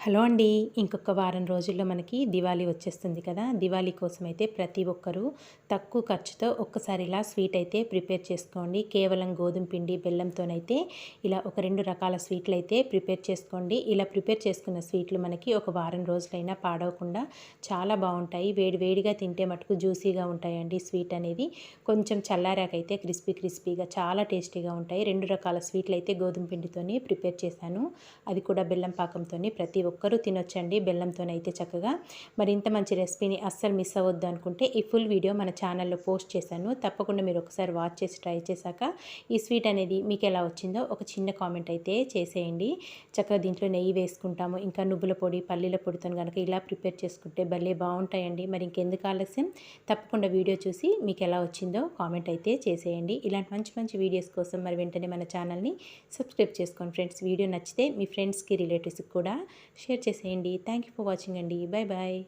Hello అండి. ఇంకొక వారం రోజుల్లో మనకి దివాళీ వచ్చేస్తుంది కదా. దివాళీ కోసం అయితే ప్రతి ఒక్కరూ తక్కువ ఖర్చుతో ఒక్కసారి ఇలా స్వీట్ అయితే ప్రిపేర్ చేసుకోండి. కేవలం గోధుమ పిండి బెల్లంతోనైతే ఇలా ఒక రెండు రకాల స్వీట్లు అయితే ప్రిపేర్ చేసుకోండి. ఇలా ప్రిపేర్ చేసుకున్న స్వీట్లు మనకి ఒక వారం రోజులైనా పాడవకుండా చాలా బాగుంటాయి. వేడి వేడిగా తింటే మటుకు జ్యూసీగా ఉంటాయండి స్వీట్ అనేది. కొంచెం చల్లారాకైతే క్రిస్పీ క్రిస్పీగా చాలా టేస్టీగా ఉంటాయి. రెండు రకాల స్వీట్లు అయితే గోధుమ పిండితోనే ప్రిపేర్ చేశాను. అది కూడా బెల్లం పాకంతోనే ప్రతి ఒక్కరూ తినొచ్చండి బెల్లంతోనైతే చక్కగా. మరి ఇంత మంచి రెసిపీని అస్సలు మిస్ అవ్వద్దు అనుకుంటే ఈ ఫుల్ వీడియో మన ఛానల్లో పోస్ట్ చేశాను. తప్పకుండా మీరు ఒకసారి వాచ్ చేసి ట్రై చేశాక ఈ స్వీట్ అనేది మీకు ఎలా వచ్చిందో ఒక చిన్న కామెంట్ అయితే చేసేయండి. చక్కగా దీంట్లో నెయ్యి వేసుకుంటాము ఇంకా నువ్వుల పొడి పల్లీల పొడితో కనుక ఇలా ప్రిపేర్ చేసుకుంటే భలే బాగుంటాయండి. మరి ఇంకెందుకు ఆలస్యం? తప్పకుండా వీడియో చూసి మీకు ఎలా వచ్చిందో కామెంట్ అయితే చేసేయండి. ఇలాంటి మంచి మంచి వీడియోస్ కోసం మరి వెంటనే మన ఛానల్ని సబ్స్క్రైబ్ చేసుకోండి ఫ్రెండ్స్. వీడియో నచ్చితే మీ ఫ్రెండ్స్కి రిలేటివ్స్కి కూడా షేర్ చేసేయండి. థ్యాంక్ యూ ఫర్ వాచింగ్ అండి. Bye bye